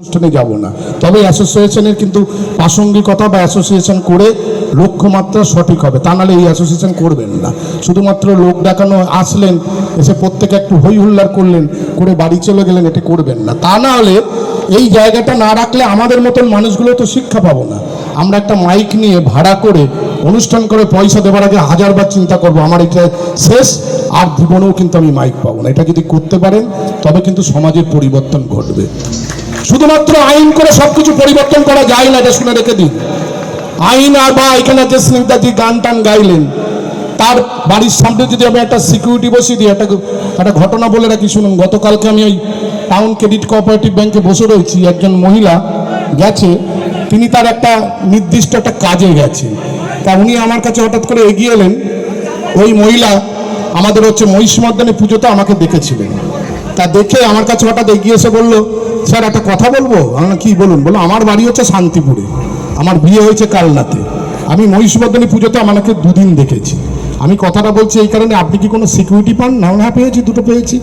অনুষ্ঠানে যাব না। তবে অ্যাসোসিয়েশনের কিন্তু প্রাসঙ্গিকতা বা অ্যাসোসিয়েশন করে লক্ষ্যমাত্রা সঠিক হবে। তা নাহলে এই অ্যাসোসিয়েশন করবেন না। শুধুমাত্র লোক দেখানো আসলেন, এসে প্রত্যেকে একটু হই হুল্লার করলেন, করে বাড়ি চলে গেলেন, এটা করবেন না। তা না হলে এই জায়গাটা না রাখলে আমাদের মতন মানুষগুলো তো শিক্ষা পাবো না। আমরা একটা মাইক নিয়ে ভাড়া করে অনুষ্ঠান করে পয়সা দেওয়ার আগে হাজারবার চিন্তা করব, আমার এটা শেষ, আর জীবনেও কিন্তু আমি মাইক পাবো না। এটা যদি করতে পারেন, তবে কিন্তু সমাজের পরিবর্তন ঘটবে। শুধুমাত্র আইন করে সবকিছু পরিবর্তন করা যায় না, এটা শুনে রেখে দিন আইন আর বা এখানে যে স্নিগ্ধাজি গান টান গাইলেন, তার বাড়ির সামনে যদি আমি একটা সিকিউরিটি বসিয়ে দিই, একটা একটা ঘটনা বলে রাখি, শুনুন, গতকালকে আমি ওই টাউন ক্রেডিট কোঅপারেটিভ ব্যাংকে বসে রয়েছি, একজন মহিলা গেছে, তিনি তার একটা নির্দিষ্ট একটা কাজে গেছে। তা উনি আমার কাছে হঠাৎ করে এগিয়ে এলেন, ওই মহিলা আমাদের হচ্ছে মহিষ মহিষমর্দানী পুজোতে আমাকে দেখেছিলেন। তা দেখে আমার কাছে হঠাৎ এগিয়ে এসে বলল স্যার, একটা কথা বলব? কি বলুন? বলো আমার বাড়ি হচ্ছে শান্তিপুরে। আমার বিয়ে হয়েছে কালনাতে। আমি মহিষমর্দানী পুজোতে আমাকে দুদিন দেখেছি। আমি কথাটা বলছি এই কারণে, আপনি কি কোনো সিকিউরিটি পান? না হ্যাঁ পেয়েছি, দুটো পেয়েছি।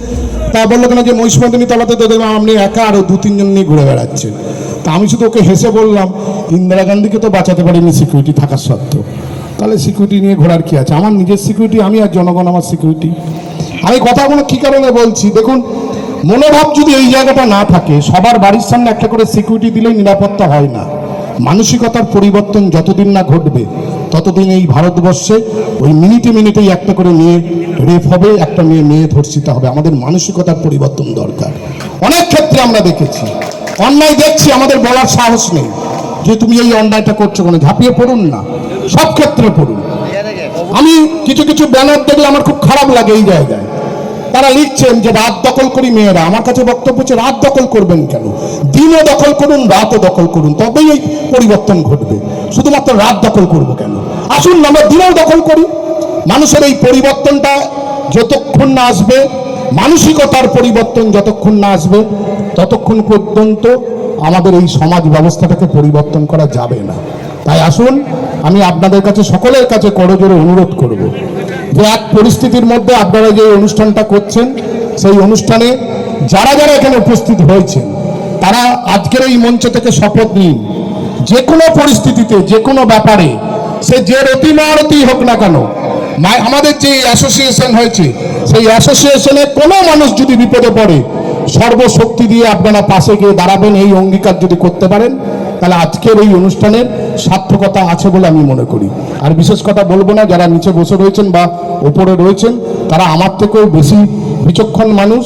তা বলল কেন যে মহিষমর্দানী তলাতে তো দেখলাম আপনি একা আরও দু, তিনজন নিয়ে ঘুরে বেড়াচ্ছেন। তা আমি শুধু ওকে হেসে বললাম, ইন্দিরা গান্ধীকে তো বাঁচাতে পারিনি সিকিউরিটি থাকার সত্ত্বেও। তাহলে সিকিউরিটি নিয়ে ঘোরার কি আছে? আমার নিজের সিকিউরিটি আমি আর জনগণ আমার সিকিউরিটি আমি কথাগুলো কি কারণে বলছি? দেখুন মনোভাব যদি এই জায়গাটা না থাকে, সবার বাড়ির সামনে একটা করে সিকিউরিটি দিলেই নিরাপত্তা হয় না। মানসিকতার পরিবর্তন যতদিন না ঘটবে, ততদিন এই ভারতবর্ষে ওই মিনিটে মিনিটেই একটা করে মেয়ে রেপ হবে, একটা মেয়ে মেয়ে ধর্ষিত হবে। আমাদের মানসিকতার পরিবর্তন দরকার। অনেক ক্ষেত্রে আমরা দেখেছি, অন্যায় দেখছি, আমাদের বলার সাহস নেই। যে তুমি এই অন্যায়টা করছ কোনো, ঝাঁপিয়ে পড়ুন না। সব ক্ষেত্রে পড়ুন। আমি কিছু কিছু ব্যানার দেখলে আমার খুব খারাপ লাগে এই জায়গায়। তারা লিখছেন যে রাত দখল করি মেয়েরা। আমার কাছে বক্তব্য হচ্ছে, রাত দখল করবেন কেন? দিনও দখল করুন, রাতও দখল করুন, তবেই এই পরিবর্তন ঘটবে। শুধুমাত্র রাত দখল করব কেন? আসুন না আমরা দিনেও দখল করি। মানুষের এই পরিবর্তনটা যতক্ষণ না আসবে, মানসিকতার পরিবর্তন যতক্ষণ না আসবে, ততক্ষণ পর্যন্ত আমাদের এই সমাজ ব্যবস্থাটাকে পরিবর্তন করা যাবে না। তাই আসুন, আমি আপনাদের কাছে, সকলের কাছে করজোরে অনুরোধ করব যে এক পরিস্থিতির মধ্যে আপনারা যে অনুষ্ঠানটা করছেন, সেই অনুষ্ঠানে যারা যারা এখানে উপস্থিত হয়েছেন, তারা আজকের এই মঞ্চ থেকে শপথ নিন। যে কোনো পরিস্থিতিতে, যে কোনো ব্যাপারে, সে যে রতি মারতি হোক না কেন আমাদের যে অ্যাসোসিয়েশন হয়েছে, সেই অ্যাসোসিয়েশনে কোনো মানুষ যদি বিপদে পড়ে সর্বশক্তি দিয়ে আপনারা পাশে গিয়ে দাঁড়াবেন, এই অঙ্গীকার যদি করতে পারেন, তাহলে আজকের এই অনুষ্ঠানের সার্থকতা আছে বলে আমি মনে করি। আর বিশেষ কথা বলব না, যারা নিচে বসে রয়েছেন বা ওপরে রয়েছেন, তারা আমার থেকেও বেশি বিচক্ষণ মানুষ।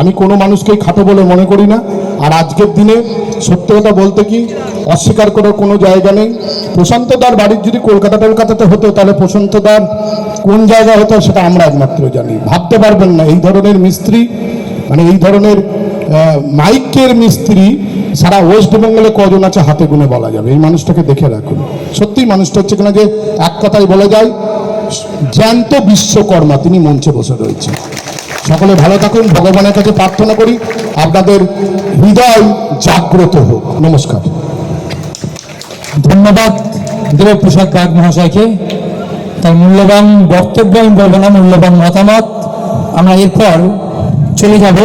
আমি কোনো মানুষকেই খাটো বলে মনে করি না। আর আজকের দিনে সত্য কথা বলতে কি, অস্বীকার করার কোনো জায়গা নেই। প্রশান্ত প্রশান্তদার বাড়ির যদি কলকাতা টলকাতাতে হতো, তাহলে প্রশান্ত প্রশান্তদার কোন জায়গা হতো সেটা আমরা একমাত্র জানি। ভাবতে পারবেন না, এই ধরনের মিস্ত্রি মানে এই ধরনের মাইকের মিস্ত্রি সারা ওয়েস্ট বেঙ্গলে কজন আছে হাতে গুনে বলা যাবে, এই মানুষটাকে দেখে রাখুন। সত্যি মানুষটা হচ্ছে কিনা যে এক কথায় বলা যায়, জ্যান্ত বিশ্বকর্মা তিনি মঞ্চে বসে রয়েছে সকলে ভালো থাকুন, ভগবানের কাছে প্রার্থনা করি, আপনাদের হৃদয় জাগ্রত হোক। নমস্কার। ধন্যবাদ দেবপ্রসাদ গাগ মহাশয়কে তার মূল্যবান বক্তব্য আমি বলব না মূল্যবান মতামত আমরা এরপর চলে যাব